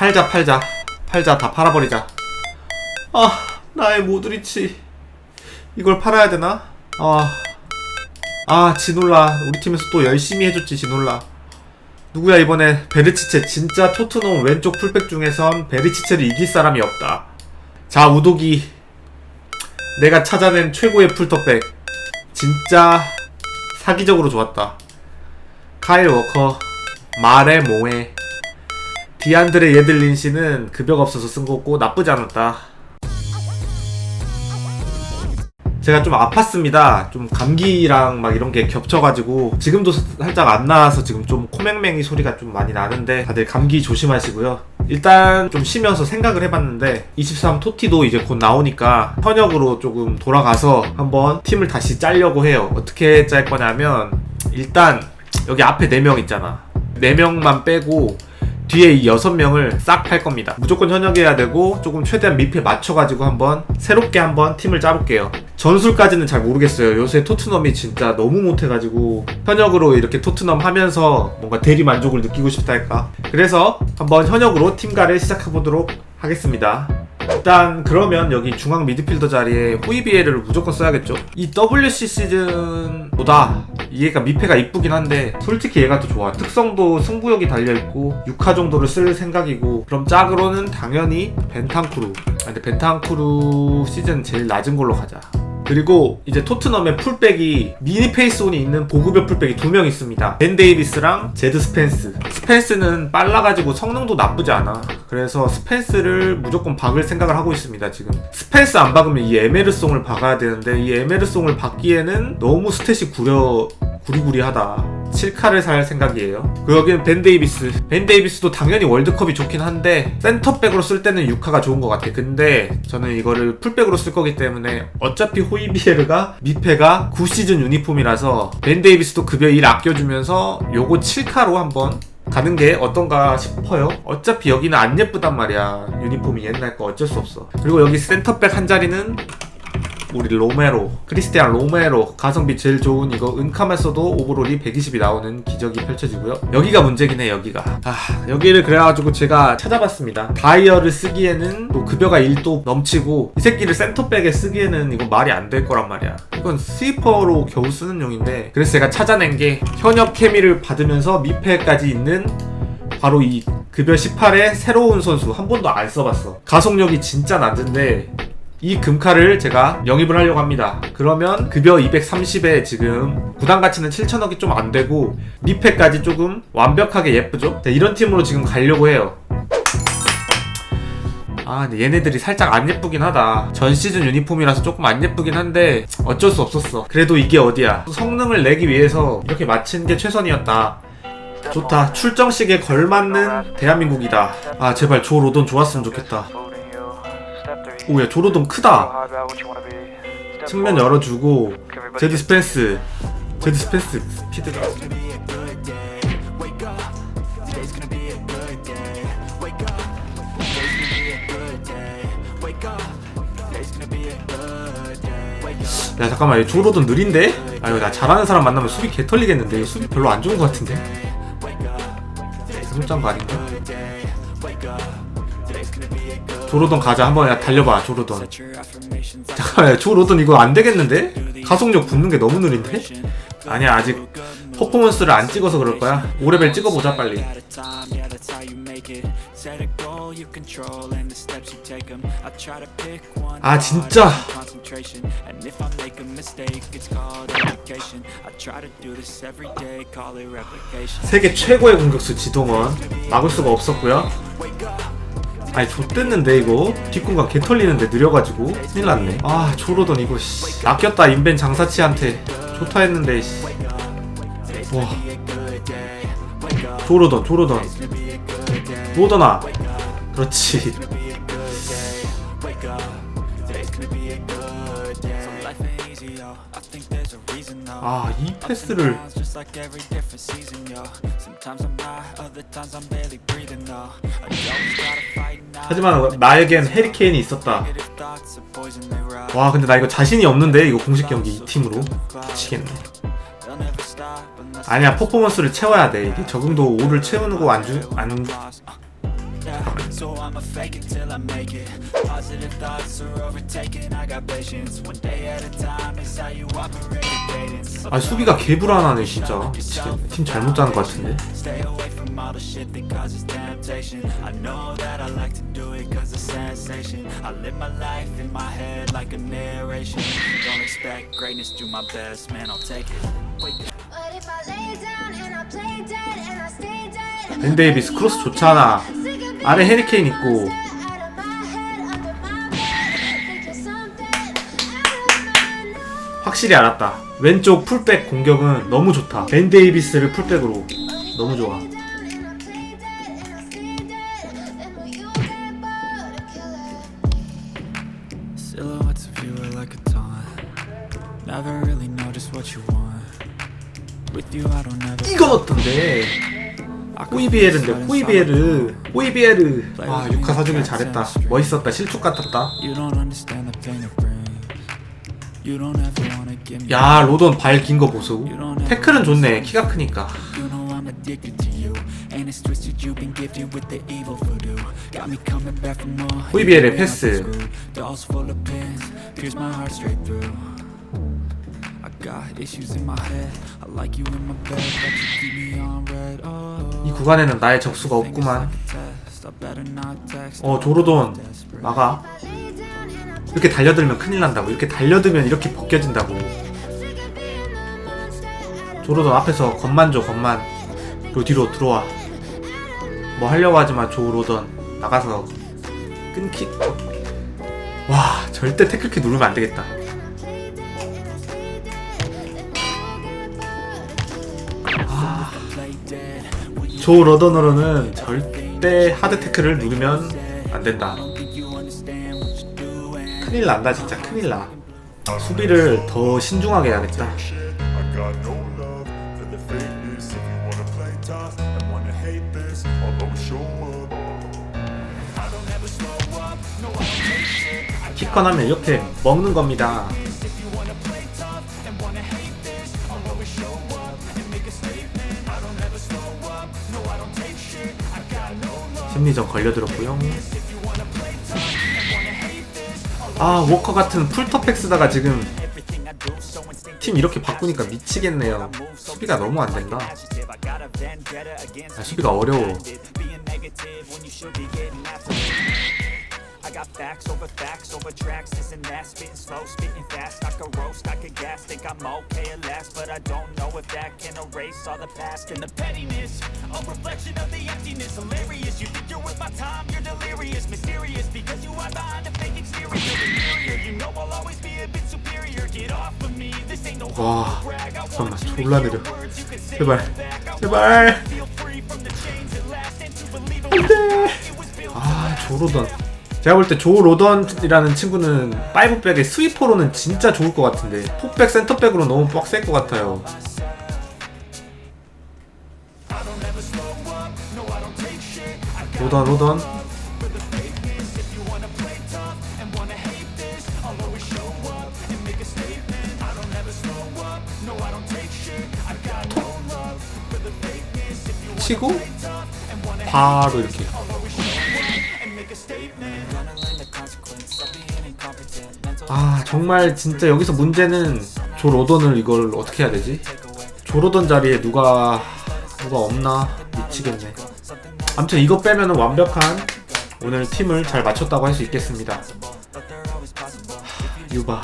팔자 팔자. 팔자 다 팔아버리자. 아 나의 모드리치. 이걸 팔아야 되나? 아, 아 지놀라. 우리 팀에서 또 열심히 해줬지 지놀라. 누구야 이번에? 베르치체. 진짜 토트넘 왼쪽 풀백 중에선 베르치체를 이길 사람이 없다. 자 우독이. 내가 찾아낸 최고의 풀터백. 진짜 사기적으로 좋았다. 카일 워커. 마레 모에 디안드레 예들린 씨는 급여가 없어서 쓴 거고 나쁘지 않았다. 제가 좀 아팠습니다. 좀 감기랑 막 이런 게 겹쳐가지고 지금도 살짝 안 나와서 지금 좀 코맹맹이 소리가 좀 많이 나는데 다들 감기 조심하시고요. 일단 좀 쉬면서 생각을 해봤는데 23 토티도 이제 곧 나오니까 현역으로 조금 돌아가서 한번 팀을 다시 짜려고 해요. 어떻게 짤 거냐면 일단 여기 앞에 4명 있잖아. 4명만 빼고 뒤에 이 6명을 싹 팔 겁니다. 무조건 현역해야 되고 조금 최대한 미피에 맞춰가지고 한번 새롭게 한번 팀을 짜볼게요. 전술까지는 잘 모르겠어요. 요새 토트넘이 진짜 너무 못해가지고 현역으로 이렇게 토트넘 하면서 뭔가 대리 만족을 느끼고 싶다 할까. 그래서 한번 현역으로 팀가를 시작해보도록 하겠습니다. 일단 그러면 여기 중앙 미드필더 자리에 호이비에를 무조건 써야겠죠. 이 WC 시즌보다 얘가 미패가 이쁘긴 한데 솔직히 얘가 더 좋아. 특성도 승부욕이 달려 있고 6화 정도를 쓸 생각이고 그럼 짝으로는 당연히 벤탄쿠루. 아, 근데 벤탄쿠루 시즌 제일 낮은 걸로 가자. 그리고 이제 토트넘의 풀백이 미니 페이스온이 있는 보급형 풀백이 두 명 있습니다. 벤 데이비스랑 제드 스펜스. 스펜스는 빨라가지고 성능도 나쁘지 않아. 그래서 스펜스를 무조건 박을 생각을 하고 있습니다, 지금. 스펜스 안 박으면 이 에메르송을 박아야 되는데 이 에메르송을 박기에는 너무 스탯이 구려 구리구리하다. 7카를 살 생각이에요. 그리고 여기는 벤 데이비스. 벤 데이비스도 당연히 월드컵이 좋긴 한데 센터백으로 쓸 때는 6카가 좋은 것 같아. 근데 저는 이거를 풀백으로 쓸 거기 때문에 어차피 호이비에르가 미페가 9시즌 유니폼이라서 벤 데이비스도 급여 1 아껴주면서 요거 7카로 한번 가는 게 어떤가 싶어요. 어차피 여기는 안 예쁘단 말이야. 유니폼이 옛날 거 어쩔 수 없어. 그리고 여기 센터백 한 자리는 우리 로메로 크리스티안 로메로 가성비 제일 좋은 이거 은카에서도 오버롤이 120이 나오는 기적이 펼쳐지고요. 여기가 문제긴 해 여기가. 아 여기를 그래가지고 제가 찾아봤습니다. 다이어를 쓰기에는 또 급여가 1도 넘치고 이 새끼를 센터백에 쓰기에는 이건 말이 안 될 거란 말이야. 이건 스위퍼로 겨우 쓰는 용인데 그래서 제가 찾아낸 게 현역 케미를 받으면서 미패까지 있는 바로 이 급여 18의 새로운 선수. 한 번도 안 써봤어. 가속력이 진짜 낮은데 이 금카를 제가 영입을 하려고 합니다. 그러면 급여 230에 지금 구단 가치는 7천억이 좀 안 되고 미패까지 조금 완벽하게 예쁘죠? 자, 이런 팀으로 지금 가려고 해요. 아, 근데 얘네들이 살짝 안 예쁘긴 하다. 전 시즌 유니폼이라서 조금 안 예쁘긴 한데 어쩔 수 없었어. 그래도 이게 어디야? 성능을 내기 위해서 이렇게 마친 게 최선이었다. 좋다. 출정식에 걸맞는 대한민국이다. 아, 제발 조 로돈 좋았으면 좋겠다. 오야 조로돈 크다. 측면 열어주고 제드 스펜스. 제드 스펜스 스피드가. 야 잠깐만 얘 조로돈 느린데? 아유 나 잘하는 사람 만나면 수비 개 털리겠는데? 수비 별로 안 좋은 것 같은데? 승짠 거 아닌가? 조로돈 가자. 한번 야 달려봐 조로돈. 잠깐만 조로돈 이거 안 되겠는데? 가속력 붙는 게 너무 느린데? 아니야 아직 퍼포먼스를 안 찍어서 그럴 거야. 5레벨 찍어보자 빨리. 아 진짜. 세계 최고의 공격수 지동원. 막을 수가 없었고요 아니 좆됐는데 이거? 뒷공간 개 털리는데 느려가지고. 큰일 났네. 아 조로돈 이거 씨. 낚였다 인벤 장사치한테. 좋다 했는데 씨. 와. 조로돈 조로돈 조로돈아. 그렇지 아 이 패스를. 하지만 나에겐 해리케인이 있었다. 와 근데 나 이거 자신이 없는데 이거 공식 경기 이 팀으로? 미치겠네. 아니야 퍼포먼스를 채워야 돼. 이게 적응도 5를 채우는 거 안 주 안 잠깐만 So I'ma fake it till I make it. Positive thoughts are overtaken. I got patience. One day at a time is how you operate dating. So 아 수비가 개 불안하네 진짜 미치겠네 팀 잘못 짜는 것 같은데 Stay away from all the shit that causes temptation. I know that I like to do it cause it's sensation. I live my life in my head like a narration. Don't expect greatness, do my best, man, I'll take it. Wait. But if I lay down and I play dead and I stay dead, 벤 데이비스 크로스 좋잖아 아래 헤리케인 있고. 확실히 알았다 왼쪽 풀백 공격은 너무 좋다 벤 데이비스를 풀백으로 너무 좋아. 이건 어떤데 호이비에르인데 호이비에르 호이비에르 아 유카 사주길 잘했다 멋있었다 실축 같았다. 야 로돈 발 긴 거 보소 태클은 좋네 키가 크니까. 호이비에르 패스. 이 구간에는 나의 적수가 없구만. 어 조로돈 막아. 이렇게 달려들면 큰일 난다고 이렇게 달려들면 이렇게 벗겨진다고. 조로돈 앞에서 겉만 줘 겉만. 그리고 뒤로 들어와. 뭐 하려고 하지만 조로돈 나가서 끊기. 와 절대 태클키 누르면 안 되겠다 조 러던으로는 절대 하드 태클을 누르면 안 된다. 큰일 난다 진짜 큰일 나. 수비를 더 신중하게 해야겠다. Up. 키컨 하면 이렇게 먹는 겁니다. 심리전 걸려들었고요. 아 워커 같은 풀터팩 쓰다가 지금 팀 이렇게 바꾸니까 미치겠네요. 수비가 너무 안 된다. 아, 수비가 어려워. I got facts over facts over tracks, this and that, spitting slow, spitting fast. I could roast, I could gas, think I'm okay at last, but I don't know if that can erase all the past and the pettiness. A reflection of the emptiness, hilarious. You think you're worth my time, you're delirious, mysterious because you hide behind a fake exterior. Inferior, you know I'll always be a bit superior. Get off of me, this ain't no 와 humble brag. I 잠깐만 want you to 졸라 hear 느려. words you can say 제발 back. I 제발 feel free from the chains that last and to believe it 안돼. was built 아 조로던 제가 볼 때 조 로던이라는 친구는 파이브백의 스위퍼로는 진짜 좋을 것 같은데 폭백 센터백으로 너무 빡셀 것 같아요. 로던 로던. 톡 치고 바로 이렇게 아 정말 진짜 여기서 문제는 조 로던을 이걸 어떻게 해야 되지? 조 로던 자리에 누가 누가 없나 미치겠네. 아무튼 이거 빼면은 완벽한 오늘 팀을 잘 맞췄다고 할 수 있겠습니다. 하, 유바